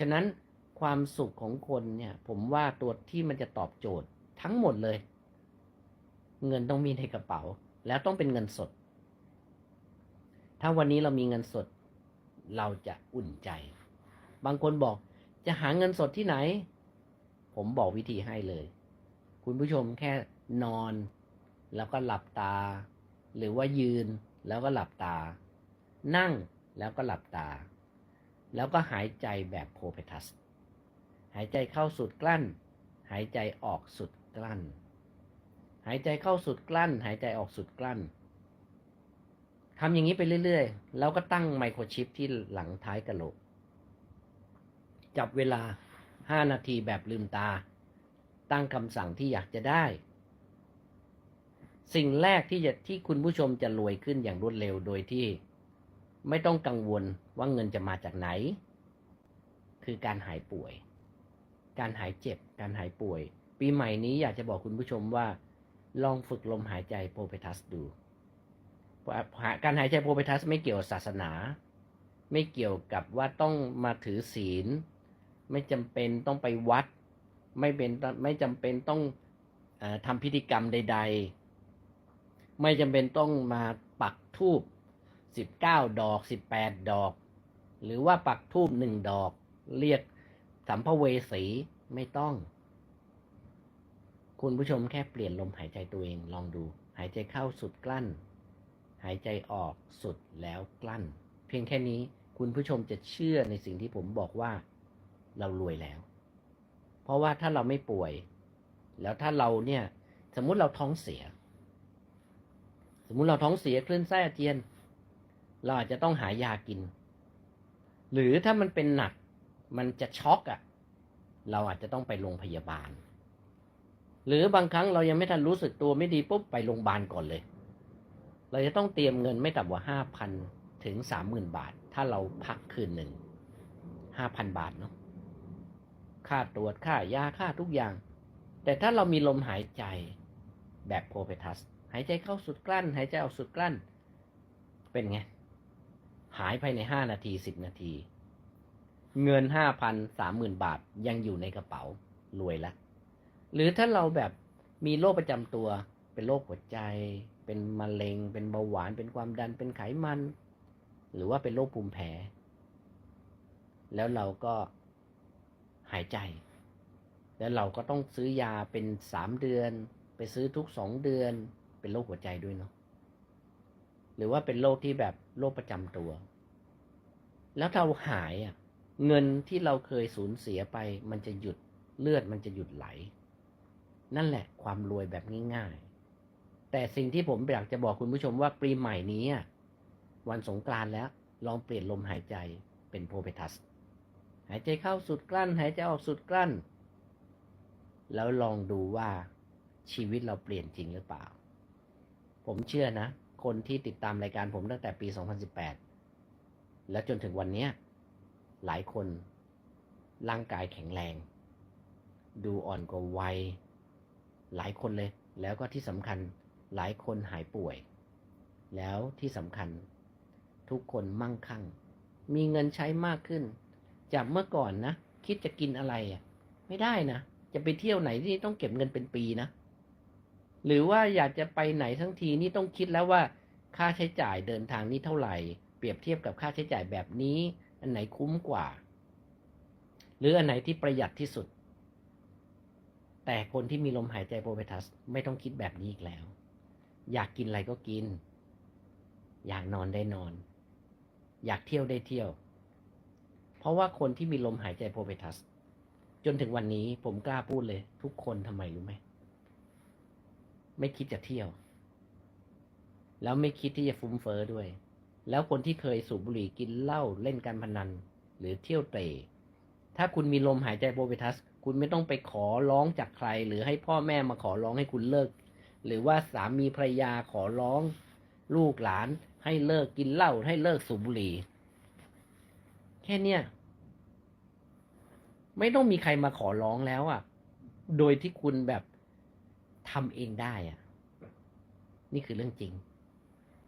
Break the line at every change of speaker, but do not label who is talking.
ฉะนั้นความสุขของคนเนี่ย ผมว่าตัวที่มันจะตอบโจทย์ทั้งหมดเลย เงินต้องมีในกระเป๋า แล้วต้องเป็นเงินสด ถ้าวันนี้เรามีเงินสด เราจะอุ่นใจ บางคนบอกจะหาเงินสดที่ไหน ผมบอกวิธีให้เลย คุณผู้ชมแค่นอน แล้วก็หลับตา หรือว่ายืนแล้วก็หลับตา นั่งแล้วก็หลับตา แล้วก็หายใจแบบโพเพทัส หายใจเข้าสุดกลั้น หายใจออกสุดกลั้น หายใจเข้าสุดกลั้น หายใจออกสุดกลั้นทำอย่างนี้ไปเรื่อยๆ แล้วก็ตั้งไมโครชิปที่หลังท้ายกะโหลก จับเวลา 5 นาทีแบบลืมตา ตั้งคำสั่งที่อยากจะได้ สิ่งแรกที่จะที่คุณผู้ชมจะรวยขึ้นอย่างรวดเร็วโดยที่ ไม่ต้องกังวลว่าเงินจะมาจากไหน คือการหายป่วย การหายเจ็บ การหายป่วย ปีใหม่นี้อยากจะบอกคุณผู้ชมว่า ลองฝึกลมหายใจโพเปทัสดู การหายใจโพเปทัสไม่เกี่ยวกับศาสนา ไม่เกี่ยวกับว่าต้องมาถือศีล ไม่จำเป็นต้องไปวัด ไม่เป็นไม่จำเป็นต้องอทำพิธีกรรมใด ๆ ไม่จำเป็นต้องมาปักทูบ สิบเก้าดอกสิบแปดดอก หรือว่าปักทูบหนึ่งดอก เรียกสัมภเวสีไม่ต้อง คุณผู้ชมแค่เปลี่ยนลมหายใจตัวเองลองดู หายใจเข้าสุดกลั้น หายใจออกสุดแล้วกลั้น เพียงแค่นี้คุณผู้ชมจะเชื่อในสิ่งที่ผมบอกว่า เรารวยแล้ว เพราะว่าถ้าเราไม่ป่วย แล้วถ้าเราเนี่ย สมมุติเราท้องเสีย สมมุติเราท้องเสียคลื่นไส้อาเจียน เราอาจจะต้องหายากิน หรือถ้ามันเป็นหนักมันจะช็อกอะ่ะ เราอาจจะต้องไปโรงพยาบาล หรือบางครั้งเรายังไม่ทันรู้สึกตัวไม่ดีปุ๊บไปโรงพยาบาลก่อนเลย เราจะต้องเตรียมเงินไม่ต่ำกว่าห้าพันถึงสามหมื่นบาท ถ้าเราพักคืนหนึ่งห้าพันบาทเนาะค่าตรวจค่ายาค่าทุกอย่าง แต่ถ้าเรามีลมหายใจแบบโพเปทัส หายใจเข้าสุดกลั้น หายใจออกสุดกลั้น เป็นไง หายภายในห้านาทีสิบนาที เงินห้าพันสามหมื่นบาทยังอยู่ในกระเป๋ารวยล้วหรือถ้าเราแบบมีโรคประจำตัว เป็นโรคหัวใจ เป็นมะเร็ง เป็นเบาหวาน เป็นความดัน เป็นไขมัน หรือว่าเป็นโรคภูมิแพ้ แล้วเราก็หายใจ แล้วเราก็ต้องซื้อยาเป็นสามเดือน ไปซื้อทุกสองเดือน เป็นโรคหัวใจด้วยเนาะ หรือว่าเป็นโรคที่แบบโรคประจำตัว แล้วเราหายอะเงินที่เราเคยสูญเสียไป มันจะหยุดเลือดมันจะหยุดไหล นั่นแหละความรวยแบบง่ายๆ แต่สิ่งที่ผมอยากจะบอกคุณผู้ชมว่าปีใหม่นี้วันสงกรานต์แล้ว ลองเปลี่ยนลมหายใจเป็นโพเปทัส หายใจเข้าสุดกลั้น หายใจออกสุดกลั้น แล้วลองดูว่าชีวิตเราเปลี่ยนจริงหรือเปล่า ผมเชื่อนะ คนที่ติดตามรายการผมตั้งแต่ปี 2018 และจนถึงวันนี้หลายคนร่างกายแข็งแรง ดูอ่อนกว่าวัย หลายคนเลย แล้วก็ที่สำคัญหลายคนหายป่วย แล้วที่สำคัญทุกคนมั่งคั่ง มีเงินใช้มากขึ้น จากเมื่อก่อนนะ คิดจะกินอะไรอะไม่ได้นะ จะไปเที่ยวไหนที่ต้องเก็บเงินเป็นปีนะ หรือว่าอยากจะไปไหนทั้งทีนี่ต้องคิดแล้วว่าค่าใช้จ่ายเดินทางนี่เท่าไหร่ เปรียบเทียบกับค่าใช้จ่ายแบบนี้ อันไหนคุ้มกว่า หรืออันไหนที่ประหยัดที่สุด แต่คนที่มีลมหายใจโปรเปทัสไม่ต้องคิดแบบนี้อีกแล้ว อยากกินอะไรก็กิน อยากนอนได้นอน อยากเที่ยวได้เที่ยว เพราะว่าคนที่มีลมหายใจโพเปทัสจนถึงวันนี้ผมกล้าพูดเลย ทุกคนทำไมรู้ไหม ไม่คิดจะเที่ยว แล้วไม่คิดที่จะฟุ้มเฟอ้อด้วย แล้วคนที่เคยสูบบุหรี่กินเหล้าเล่นการพนัน หรือเที่ยวเตะถ้าคุณมีลมหายใจโพเปทัส คุณไม่ต้องไปขอร้องจากใคร หรือให้พ่อแม่มาขอร้องให้คุณเลิก หรือว่าสามีภรรยาขอร้อง ลูกหลาน ให้เลิกกินเหล้าให้เลิกสูบบุหรี่แค่เนี้ยไม่ต้องมีใครมาขอร้องแล้วอะ่ะ โดยที่คุณแบบ ทำเองได้อะนี่คือเรื่องจริง